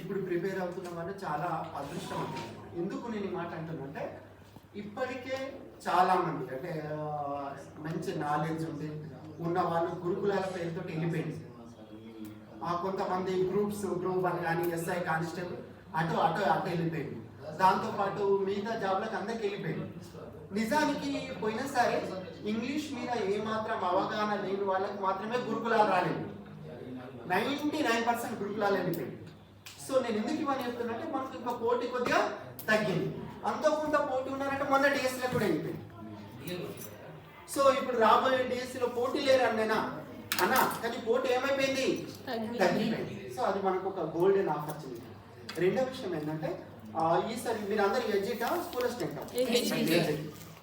ఇప్పుడు ప్రిపేర్ అవుతున్న వాళ్ళు చాలా అదృష్టం అంటున్నారు ఎందుకు నేను ఈ మాట అంటున్నంటే ఇప్పటికే చాలా మంది అంటే మంచి నాలెడ్జ్ ఉంది ఉన్న వాళ్ళు గురుకులాల పేరుతో వెళ్ళిపోయింది. ఆ కొంతమంది గ్రూప్స్ గ్రూప్ అని కానీ ఎస్ఐ కానిస్టేబుల్ అటు అటు అటు వెళ్ళిపోయింది. దాంతో పాటు మిగతా జాబ్లకు అందరికి వెళ్ళిపోయింది. నిజానికి పోయినసారి ఇంగ్లీష్ మీద ఏమాత్రం అవగాహన లేని వాళ్ళకి మాత్రమే గురుకులాలు రాలేదు. నైంటీ నైన్ పర్సెంట్ గురుకులాలు వెళ్ళిపోయింది. సో నేను ఎందుకు ఇవన్నీ చెప్తున్నా అంటే మనకు ఇంకా పోటీ కొద్దిగా తగ్గింది. అంతో కొంత పోటీ ఉన్నారంటే మొన్న డిఎస్సీలో కూడా వెళ్ళిపోయింది సో ఇప్పుడు రాబోయే డిఎస్సీలో పోటీ లేరు అన్నేనా అన్న కానీ పోటీ ఏమైపోయింది? తగ్గిపోయింది. సో అది మనకు ఒక గోల్డెన్ ఆపర్చునిటీ రెండో విషయం ఏంటంటే ఈసారి మీరు అందరు ఎడ్జిటా స్కూల్ స్టెంట్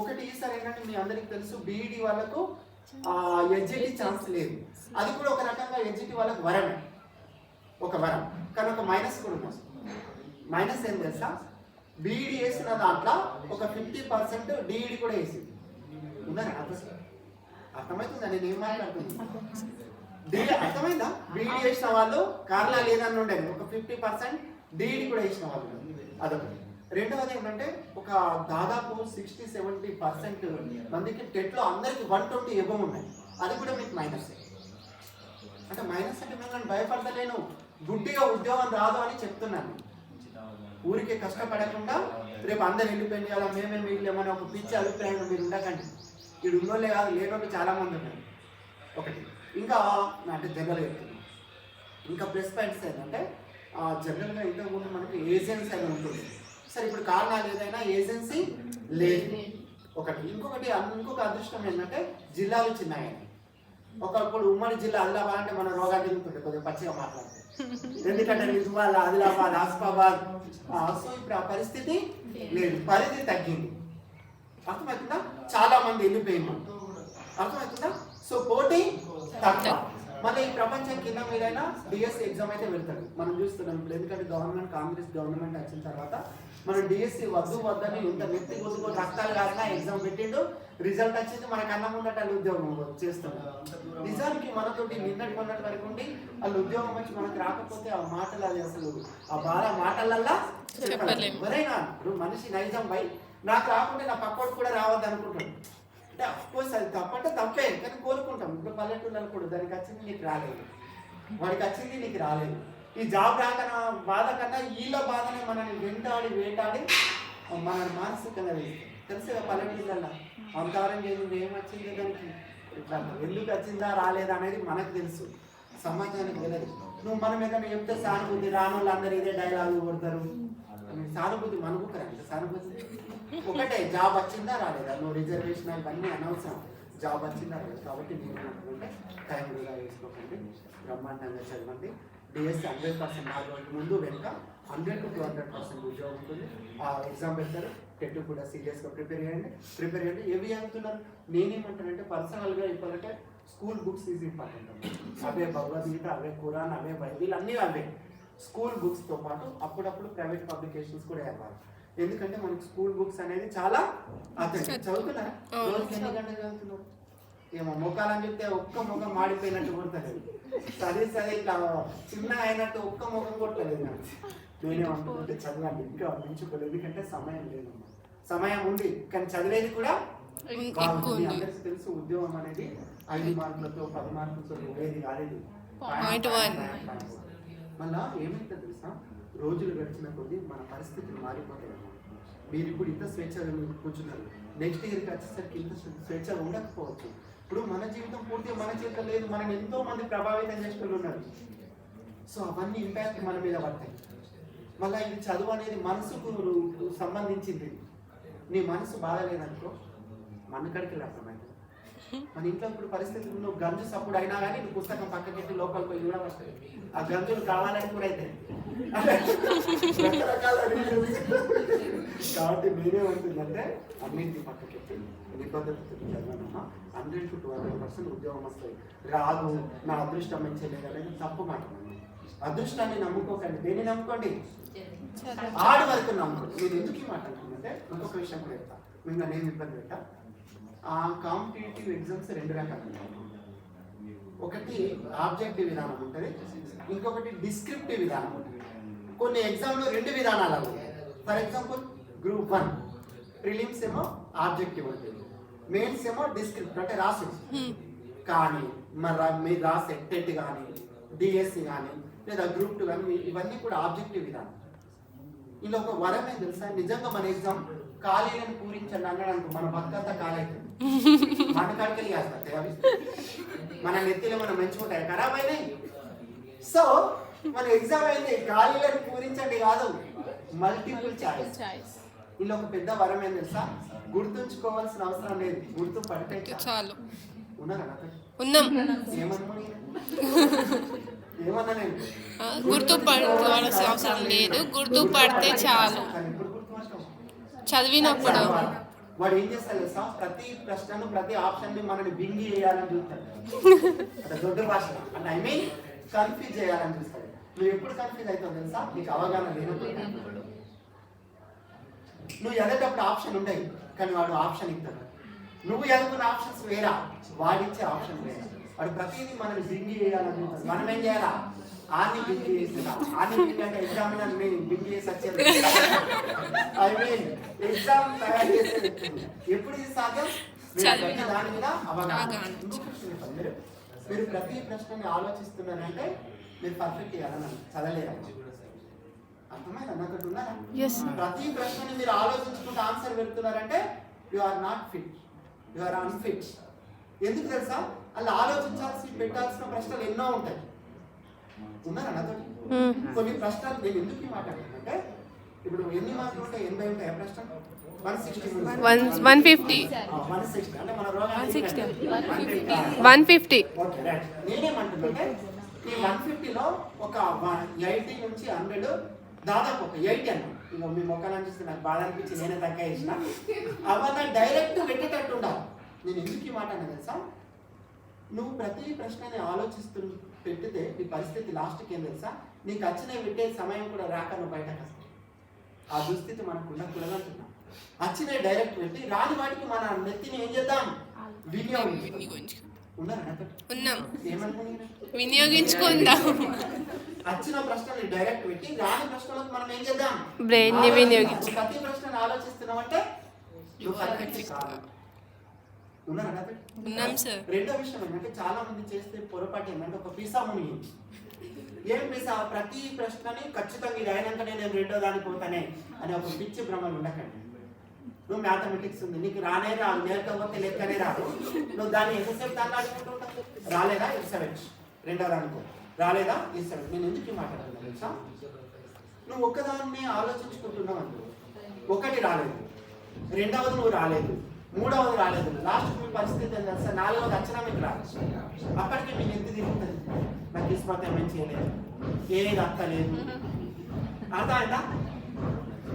ఒకటి ఈసారి ఏంటంటే మీ అందరికి తెలుసు బీఈడి వాళ్ళకు ఎడ్జిటి ఛాన్స్ లేదు. అది కూడా ఒక రకంగా ఎడ్జిటి వాళ్ళకు వరమే. ఒక వరం. కానీ ఒక మైనస్ కూడా ఉంది. మైనస్ ఏం తెలుసా? బీఈడి వేసిన దాంట్లో ఒక ఫిఫ్టీ పర్సెంట్ డిఈడి కూడా వేసింది. ఉందని అర్థం అర్థమవుతుందా? నేను ఏం మాట్లాడుతున్నాను? డిఈడి అర్థమైందా? బీఈడి వేసిన వాళ్ళు కార్లా లేదని ఉండేది. ఒక ఫిఫ్టీ పర్సెంట్ డిఈడి కూడా వేసిన వాళ్ళు. అదొకటి. రెండవది ఏంటంటే ఒక దాదాపు సిక్స్టీ సెవెంటీ పర్సెంట్ మందికి టెట్లో అందరికి వన్ ట్వంటీ ఎబవ్ ఉన్నాయి. అది కూడా మీకు మైనస్ అంటే మైనస్ అంటే మిమ్మల్ని భయపడతలేను. గుడ్డిగా ఉద్యోగం రాదు అని చెప్తున్నాను. ఊరికే కష్టపడకుండా రేపు అందరు వెళ్ళిపోయింది అలా మేమే మిగిలేమని ఒక పిచ్చి అభిప్రాయం మీరు ఉండకండి. ఇక్కడ ఉన్నోళ్ళే కాదు లేనోళ్ళు చాలా మంది ఉన్నారు. ఒకటి. ఇంకా అంటే జనరల్ చెప్తున్నాను ఇంకా ప్లస్ పాయింట్స్ ఏంటంటే జనరల్గా ఇంతకుముందు మనకి ఏజెన్సీ అని ఉంటుంది. సరే ఇప్పుడు కారణాలు ఏదైనా ఏజెన్సీ లేదు. ఒకటి. ఇంకొకటి ఇంకొక అదృష్టం ఏంటంటే జిల్లాలు చిన్నాయని. ఒకప్పుడు ఉమ్మడి జిల్లా ఆదిలాబాద్ అంటే మన రోగాలు తిరుగుతుండే కొద్దిగా పచ్చిగా మాట్లాడుతుంది ఎందుకంటే నిజామాబాద్ ఆదిలాబాద్ ఆసిఫాబాద్ సో ఇప్పుడు ఆ పరిస్థితి లేదు. పరిధి తగ్గింది. అర్థమవుతుందా? చాలా మంది వెళ్ళిపోయింది అర్థమవుతుందా? సో పోటీ తక్కువ. మళ్ళీ ఈ ప్రపంచం కింద మీదైనా డిఎస్సి ఎగ్జామ్ అయితే వెళ్తాడు మనం చూస్తున్నాం ఇప్పుడు ఎందుకంటే గవర్నమెంట్ కాంగ్రెస్ గవర్నమెంట్ వచ్చిన తర్వాత మనం డిఎస్సి వద్దు వద్దని ఇంత వ్యక్తి కొద్దుకొని రక్తాలు కాకుండా ఎగ్జామ్ పెట్టిండు. రిజల్ట్ వచ్చింది మనకు అన్నం ముందట ఉద్యోగం చేస్తున్నారు నిజానికి మనతోటి నిన్నటి మొన్నటి వరకు ఉండి వాళ్ళు ఉద్యోగం వచ్చి మనకు రాకపోతే ఆ మాటలు అది అసలు ఆ బాధ మాటలల్లా ఎవరైనా మనిషి నైజం బై నాకు రాకుంటే నా పక్కోడు కూడా రావద్దు అనుకుంటాడు. అంటే అఫ్కోర్స్ అది తప్పంటే తప్పే కానీ కోరుకుంటాం. ఇప్పుడు పల్లెటూళ్ళు కూడా దానికి వచ్చింది నీకు రాలేదు. వాడికి వచ్చింది నీకు రాలేదు. ఈ జాబ్ రాకన బాధ కన్నా వీళ్ళ బాధనే మనల్ని వెంటాడి వేటాడి మనల్ని మానసికంగా వేస్తుంది తెలుసు కదా పల్లెటూళ్ళల్లో అవతారం చేసింది ఏమొచ్చింది దానికి? ఇట్లా ఎందుకు వచ్చిందా రాలేదా అనేది మనకు తెలుసు. సమాజానికి తెలియదు. నువ్వు మనం ఏదైనా చెప్తే సానుభూతి? రాని వాళ్ళు ఇదే డైలాగులు కొడతారు. సానుభూతి మనకు కరెక్ట్ సానుభూతి ఒకటే జాబ్ వచ్చిందా రాలేదా? నువ్వు రిజర్వేషన్ ఇవన్నీ అనవసరం. జాబ్ వచ్చిందా రాలేదు? కాబట్టి మీరు అనుకుంటే టైం కూడా వేసుకోకండి బ్రహ్మాండంగా చదవండి. డిఎస్సి హండ్రెడ్ పర్సెంట్ నాలుగు ముందు వెనుక hundred to two hundred percent ఉద్యోగం ఉంటుంది. ఆ ఎగ్జామ్ పెడతారు. టెట్ కూడా సీరియస్గా ప్రిపేర్ చేయండి. ప్రిపేర్ చేయండి. ఏవి చదువుతున్నారు? నేనేమంటానంటే పర్సనల్గా ఇవ్వాలంటే స్కూల్ బుక్స్ ఈజ్ ఇంపార్టెంట్. అవే భగవద్గీత అవే ఖురాన్ అవే బైబిల్ అన్నీ అవే. స్కూల్ బుక్స్తో పాటు అప్పుడప్పుడు ప్రైవేట్ పబ్లికేషన్స్ కూడా ఇవ్వాలి ఎందుకంటే మనకి స్కూల్ బుక్స్ అనేది చాలా అర్థం చదువుతున్నారా. రోజుకి ఎన్ని గంటలు చదువుతున్నారు ఏమో ముఖాలని చెప్తే ఒక్క ముఖం మాడిపోయినట్టు కొడతలేదు. సరే సరే ఇట్లా చిన్న అయినట్టు ఒక్క ముఖం కొట్టలేదు నాకు. నేనే అనుకుంటే చదవండి ఇంకా మించుకోలేదు ఎందుకంటే సమయం లేదు. సమయం ఉంది. కానీ చదివేది కూడా అందరికీ తెలుసు ఉద్యోగం అనేది ఐదు మార్కులతో పది మార్కులతో ఉండేది కాలేదు. Point one. మళ్ళా ఏమైతే తెలుసా? రోజులు గడిచిన కొద్దీ మన పరిస్థితులు మారిపోతాయి. మీరు ఇప్పుడు ఇంత స్వేచ్ఛగా కూర్చున్నారు. నెక్స్ట్ ఇయర్కి వచ్చేసరికి ఇంత స్వేచ్ఛగా ఉండకపోవచ్చు. ఇప్పుడు మన జీవితం పూర్తిగా మన చేతిలో లేదు. మనం ఎంతో మంది ప్రభావితం చేసిన ఉన్నారు. సో అవన్నీ ఇంపాక్ట్ మన మీద పడతాయి. మళ్ళీ ఇది చదువు అనేది మనసుకు సంబంధించింది. నీ మనసు బాగాలేదనుకో మన కడికి అర్థమైంది మన ఇంట్లో ఇప్పుడు పరిస్థితులు నువ్వు గంజు సప్పుడు అయినా కానీ నువ్వు పుస్తకం పక్కకెట్టి లోపలికి పోయి కూడా వస్తాయి ఆ గంజులు కావాలని కూడా అయితే. కాబట్టి నేనే ఉంటుందంటే అన్నింటినీ పక్కకెట్టి నిబద్ధతతో చదవనమ్మా. Hundred to two hundred percent ఉద్యోగం వస్తాయి. రాదు నా అదృష్టం అనేది తప్పు మాట. అదృష్టాన్ని నమ్ముకోకండి. దేన్ని నమ్ముకోండి? ఆడి వరకు నమ్ముకోండి నేను ఎందుకు ఈ మాట అంటున్నానంటే ఇంకొక విషయం కూడా చెప్తా. మిమ్మల్ని నేను ఇబ్బంది పెట్టా? ఆ కాంపిటేటివ్ ఎగ్జామ్స్ రెండు రకాలు. ఉంటాయి ఒకటి ఆబ్జెక్టివ్ విధానం ఉంటుంది ఇంకొకటి డిస్క్రిప్టివ్ విధానం ఉంటుంది. కొన్ని ఎగ్జామ్లు రెండు విధానాలు ఉన్నాయి for example group one prelims ఏమో ఆబ్జెక్టివ్ ఉంటుంది మెయిన్స్ ఏమో డిస్క్రిప్ట్ అంటే రాసి కానీ మరి మీరు రాసే టెట్ కానీ డిఎస్సి కానీ లేదా గ్రూప్ టూ కానీ ఇవన్నీ కూడా ఆబ్జెక్టివ్ విధానం. ఇలా ఒక వరం ఏం తెలుసా? నిజంగా మన ఎగ్జామ్ ఖాళీలను పూరించండి అన్నాడు మన భక్తంతా ఖాళీ అవుతుంది. మన కాడికి వేస్తారు అవి మన నెత్తిలో మనం మంచిగుంటాయి ఖరాబ్ అయినాయి. సో మన ఎగ్జామ్ అయింది ఖాళీలను పూరించండి కాదు. మల్టిపుల్ ఛాయిస్ ఇలా ఒక పెద్ద వరం ఏం తెలుసా? గుర్తుంచుకోవాల్సిన అవసరం లేదు. గుర్తు పడితే చాలు. చాలు? ఉన్నాం. ఏమన్నా నేను? ఏమన్నా నేను? ఆ, గుర్తుపట్టుకోవాల్సిన అవసరం లేదు. గుర్తుపడితే చాలు. కానీ ఎప్పుడు గుర్తుపడతాం? చదివినప్పుడు. వాడు ఏం చేస్తాడు తెలుసా? ప్రతి ప్రశ్నను ప్రతి ఆప్షన్ని మనని బింగి చేయాలని చూస్తాడు. అంటే దొడ్డు భాష. అంటే ఐ మీన్ కన్ఫ్యూజ్ చేయాలని చూస్తాడు. నువ్వు ఎప్పుడు కన్ఫ్యూజ్ అవుతావు తెలుసా? నీకు అవగాహన లేనప్పుడు. నువ్వు ఎదటప్పుడు ఆప్షన్ ఉండయి కానీ వాడు ఆప్షన్ ఇస్తాడు నువ్వు ఎదుగున్న ఆప్షన్స్ వేరా? వాడిచ్చే ఆప్షన్ వేరా? వాడు ప్రతిదీ మనని బింగి చేయాలని చూస్తాడు. మనం ఏం చేయాలా? అంటే చేసి వచ్చేది. ఐ మీన్ ఎగ్జామ్ తయారు. ఎప్పుడు? సాధ్యం? దాని మీద అవగాహన. మీరు. ప్రతి ప్రశ్నని ఆలోచిస్తున్నారంటే మీరు పర్ఫెక్ట్ చేయాలని చదవలేరు అర్థమైందా? ఉన్నారా. ప్రతి ప్రశ్నని మీరు ఆలోచించుకుంటూ answer పెడుతున్నారంటే you are not fit you are unfit ఎందుకు తెలుసా? అలా ఆలోచించాల్సి పెట్టాల్సిన ప్రశ్నలు ఎన్నో ఉంటాయి. ఉన్నారా నాతో కొన్ని ప్రశ్నలు నేను ఎందుకు ఈ మాట్లాడుతున్నానంటే ఇప్పుడు ఎన్ని మార్కులు ఉంటాయి ఎనభై ఉంటాయి ప్రశ్న? One sixty one one fifty one sixty అంటే మన రోజు 160. వన్ ఫిఫ్టీ ఓకే రైట్ నేనేమంటున్నానంటే ఈ వన్ ఫిఫ్టీలో ఒక ఎయిటీ నుంచి హండ్రెడ్ దాదాపు ఒక ఎయిటీ అన్న. ఇక మీ మొక్కలు అనిపిస్తే నాకు బాధ అనిపించి నేనే తగ్గ వేసిన. అవన్నీ డైరెక్ట్ పెట్టేటట్టు ఉండాలి. నేను ఎందుకు ఈ మాట తెలుసా? నువ్వు ప్రతి ప్రశ్నని ఆలోచిస్తూ పెట్టితే నీ పరిస్థితి లాస్ట్కి ఏం తెలుసా? నీకు వచ్చిన పెట్టే సమయం కూడా రాక నువ్వు బయటకు వస్తావు. ఆ దుస్థితి మనకు ఉండకూడదు అంటున్నా వచ్చిన డైరెక్ట్ పెట్టి రాని వాటికి మన నెత్తిని ఏం చేద్దాం? వినియోగించుకుందాం. వచ్చిన ప్రశ్నని డైరెక్ట్ పెట్టి రాని ప్రశ్నలకు మనం ఏం చేద్దాం? Brain ని ఆలోచించాలి. వినియోగించు. ప్రతి ప్రశ్నను ఆలోచిస్తున్నామంటే నువ్వు perfect కాదు. ఉన్నారా నాతో? ఉన్నాం సార్. రెండో విషయం ఏంటంటే చాలా మంది చేస్తే పొరపాటు ఏంటంటే ఒక పిసా ముని. ఏం పిసా? ప్రతి ప్రశ్నని ఖచ్చితంగా ఇది అయినాక నేను రెండో దానికి పోతానే అని ఒక పిచ్చి భ్రమలు ఉండకండి. నువ్వు మ్యాథమెటిక్స్ ఉంది. నీకు రానే రాదు. నేర్కపోతే లెక్కనే రాదు. నువ్వు దాన్ని ఎంతసేపు దాన్ని ఆడుకుంటుంటావు రాలేదా? ఇస్తాడు రెండో దానికో రాలేదా? ఇస్తాడు నేను ఎందుకు ఈ మాట్లాడుతున్నా తెలుసా? నువ్వు ఒక్కదాన్ని ఆలోచించుకుంటున్నావు అనుకో ఒకటి రాలేదు. రెండవది నువ్వు రాలేదు. మూడవది రాలేదు. లాస్ట్ మీ పరిస్థితి తెలుసా? నాలుగవది వచ్చినా మీకు రాదు అప్పటికి మీకు ఎంత తిరుగుతుంది నాకు కిస్మత్ ఏమేం చేయలేదు. ఏది అక్కలేదు అర్థమైందా?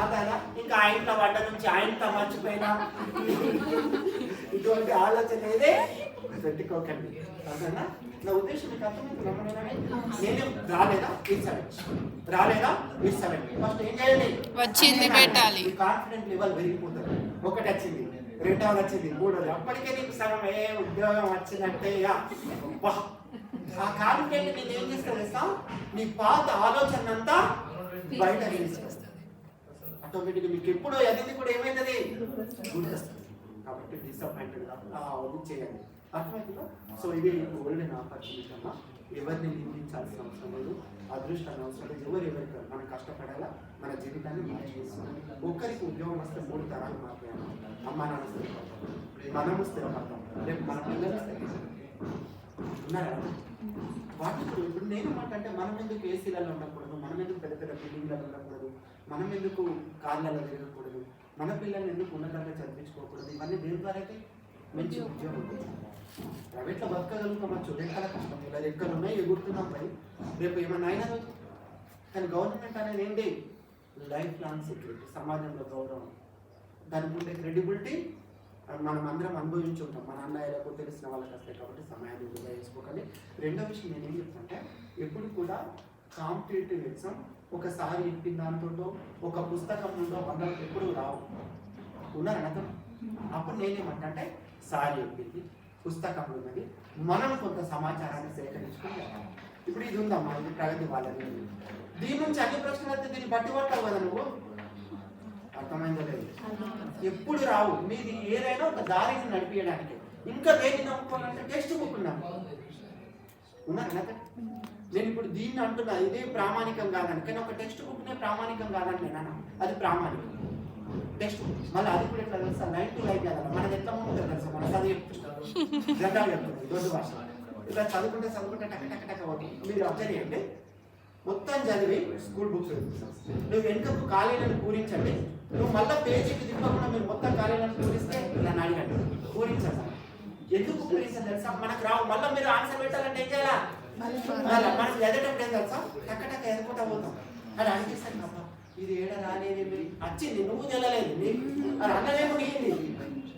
అర్థమైందా? ఇంకా ఆ ఇంట్లో పడ్డ నుంచి ఆ ఇంట్లో మర్చిపోయినా? ఇటువంటి ఆలోచన ఏదే? పెట్టుకోకండి. అర్థమైందా? నా ఉద్దేశం మీకు అర్థమైంది? నేనేం రాలేదా? ఇస్తాను రాలేదా? ఇస్తాను ఫస్ట్ ఏం చేయండి వచ్చింది పెట్టాలి. కాన్ఫిడెంట్ లెవెల్ పెరిగిపోతుంది. ఒకటి వచ్చింది. రెండవది వచ్చింది మూడవది అప్పటికే నీకు సగం ఏ ఉద్యోగం వచ్చిందంటే ఆ కాన్ఫిడెంట్ నేను ఏం చేస్తాను తెలుసా? నీ పాత ఆలోచన అంతా బయట తీసుకొస్తుంది ఆటోమేటిక్గా మీకు ఎప్పుడు అది కూడా ఏమైతుంది గుర్తొస్తుంది. కాబట్టి డిసప్పాయింటెడ్ అది అర్థమైందా? సో ఇది గోల్డెన్ ఆపర్చునిటీ అమ్మా ఎవరిని నిందించాల్సిన అవసరం లేదు. అదృష్టాన్ని అవసరం లేదు. ఎవరు ఎవరికి మనం కష్టపడాలా? మన జీవితాన్ని మార్చేసుకోవాలి ఒక్కరికి ఉద్యోగం వస్తే మూడు తరాలు మారిపోయాము అమ్మ. నాన్న స్థిరపడతాం. మనము స్థిరపడతాం. రేపు మన పిల్లలు స్థిరపడతాం ఉన్నారా? వాటి ఇప్పుడు నేను మాట అంటే మనం ఎందుకు ఏసీలలో ఉండకూడదు? మనం ఎందుకు పెద్ద పెద్ద బిల్డింగ్లలో ఉండకూడదు? మనం ఎందుకు కార్లలో తిరగకూడదు? మన పిల్లల్ని ఎందుకు ఉన్నతంగా చదివించుకోకూడదు? ఇవన్నీ దేని ద్వారా అయితే మంచి ఉద్యోగం ప్రైవేట్లో బతకగలుగుతామచ్చు రెక్కల కష్టం ఇలా ఎక్కడ ఉన్నాయి ఎగురుతున్నాం పై రేపు ఏమన్నా అయినా రోజు కానీ గవర్నమెంట్ అనేది ఏంటి? లైఫ్ లాంగ్ సెక్యూరిటీ సమాజంలో గౌరవం. దానికి ఉండే క్రెడిబిలిటీ మనం అందరం అనుభవించి ఉంటాం. మన అన్నయ్యలకు తెలిసిన వాళ్ళకి వస్తాయి కాబట్టి సమయాన్ని వృధా చేసుకోకండి. రెండో విషయం నేను ఏం చెప్తానంటే ఎప్పుడు కూడా కాంపిటేటివ్ ఎగ్జామ్ ఒకసారి ఇప్పిన దాంతో ఒక పుస్తకం నుండో అందరికి ఎప్పుడు రావు. ఉన్నారు అతను అప్పుడు నేనేమంటే సారి చెప్పింది పుస్తకం ఉన్నది. మనం కొంత సమాచారాన్ని సేకరించుకుని ఇప్పుడు ఇది ఉందమ్మా ఇది ప్రగతి వాళ్ళది. దీని నుంచి అన్ని ప్రశ్నలు అయితే దీన్ని బట్టి పట్టావు కదా నువ్వు? అర్థమైందో లేదు? ఎప్పుడు రావు. మీది ఏదైనా ఒక దారిని నడిపించడానికి ఇంకా దేన్ని నమ్ముకోవాలంటే టెక్స్ట్ బుక్ ఉన్నాను ఉన్నారు కదా నేను ఇప్పుడు దీన్ని అంటున్నా ఇదే ప్రామాణికం కాదని. కానీ ఒక టెక్స్ట్ బుక్నే ప్రామాణికం కాదని నేను అది ప్రామాణికం. టెక్స్ట్ బుక్ మళ్ళీ అది కూడా ఎట్లా తెలుసా? నైన్ టు లైన్ కదా మనది ఎట్లా ఉంటుంది తెలుసా? మన చదివి చెప్తుంటారు. జనరల్ చెప్తుంది దొడ్డు భాష ఇట్లా చదువుకుంటే చదువుకుంటే టక టక టక అవుతుంది మీరు అబ్జర్వ్ చేయండి. మొత్తం చదివి స్కూల్ బుక్స్ నువ్వు వెనుకకు ఖాళీలను పూరించండి. నువ్వు మళ్ళీ పేజీకి తిప్పకుండా మీరు మొత్తం ఖాళీలను పూరిస్తే నన్ను అడగండి. పూరించండి. ఎందుకు పూరించాలి తెలుసా? మనకు రావు. మళ్ళీ మీరు ఆన్సర్ పెట్టాలంటే ఏం చేయాలా? మళ్ళా మనం చదివేటప్పుడు ఏం తెలుసా? టక్క టక్క ఎదుకుంటా పోతాం. అది అనిపిస్తాను ఇది ఏడ రాలేదు వచ్చింది నువ్వు తెలలేదు నీ- అది అన్నదే మునిగింది